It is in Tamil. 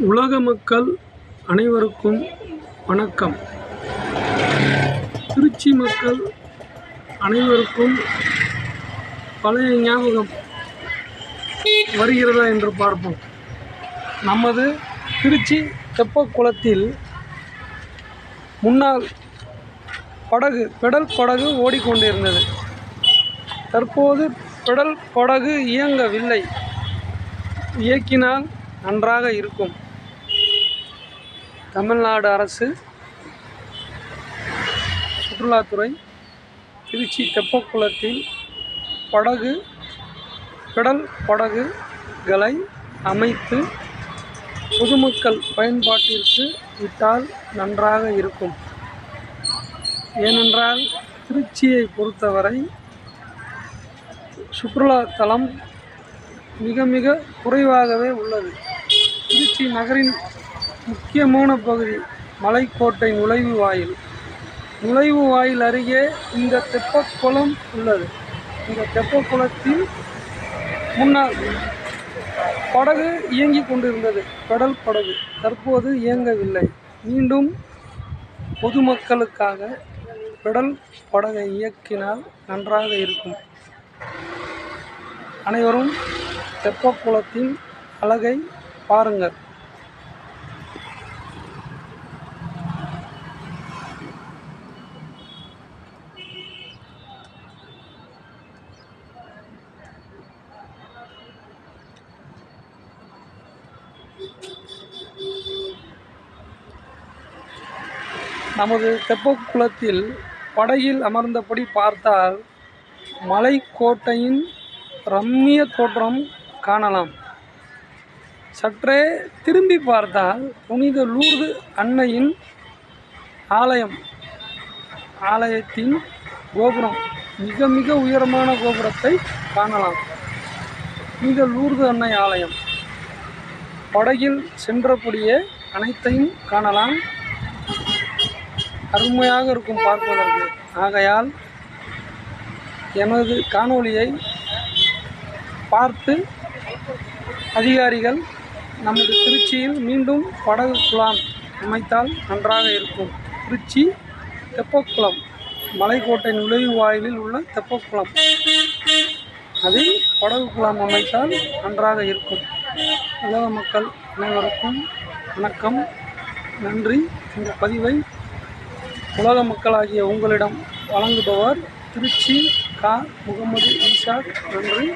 உலக மக்கள் அனைவருக்கும் வணக்கம். திருச்சி மக்கள் அனைவருக்கும் பழைய ஞாபகம் வருகிறதா என்று பார்ப்போம். நமது திருச்சி தெப்பக்குளத்தில் முன்னால் படகு பெடல் படகு ஓடிக்கொண்டிருந்தது. தற்போது பெடல் படகு இயங்கவில்லை. இயக்கினால் நன்றாக இருக்கும். தமிழ்நாடு அரசு சுற்றுலாத்துறை திருச்சி தெப்பக்குளத்தில் படகு கடல் படகுகளை அமைத்து பொதுமக்கள் பயன்பாட்டிற்கு விட்டால் நன்றாக இருக்கும். ஏனென்றால் திருச்சியை பொறுத்தவரை சுற்றுலா தலம் மிக மிக குறைவாகவே உள்ளது. திருச்சி நகரின் முக்கியமான பகுதி மலைக்கோட்டை நுழைவு வாயில். நுழைவு வாயில் அருகே இந்த தெப்பக்குளம் உள்ளது. இந்த தெப்பக்குளத்தில் முன்னால் படகு இயங்கிக் கொண்டிருந்தது. கடல் படகு தற்போது இயங்கவில்லை. மீண்டும் பொதுமக்களுக்காக பெடல் படகை இயக்கினால் நன்றாக இருக்கும். அனைவரும் தெப்பக்குளத்தின் அழகை பாருங்கள். நமது தெப்பக்குளத்தில் படகில் அமர்ந்தபடி பார்த்தால் மலைக்கோட்டையின் ரம்மிய தோற்றம் காணலாம். சற்றே திரும்பி பார்த்தால் புனித லூர்து அன்னையின் ஆலயம் ஆலயத்தின் கோபுரம் மிக மிக உயரமான கோபுரத்தை காணலாம். புனித லூர்து அன்னை ஆலயம். படகில் சென்றபடியே அனைத்தையும் காணலாம். அருமையாக இருக்கும் பார்ப்பதற்கு. ஆகையால் எனது காணொளியை பார்த்து அதிகாரிகள் நமது திருச்சியில் மீண்டும் படகு குழாம் அமைத்தால் நன்றாக இருக்கும். திருச்சி தெப்பக்குளம் மலைக்கோட்டை நுழைவு வாயிலில் உள்ள தெப்பக்குளம். அதில் படகு குழாம் அமைத்தால் நன்றாக இருக்கும். உலக மக்கள் அனைவருக்கும் வணக்கம். நன்றி. இந்த பதிவை உலக மக்களாகிய உங்களிடம் வழங்குபவர் திருச்சி கா. முகமது ஈஷாக் நன்றி.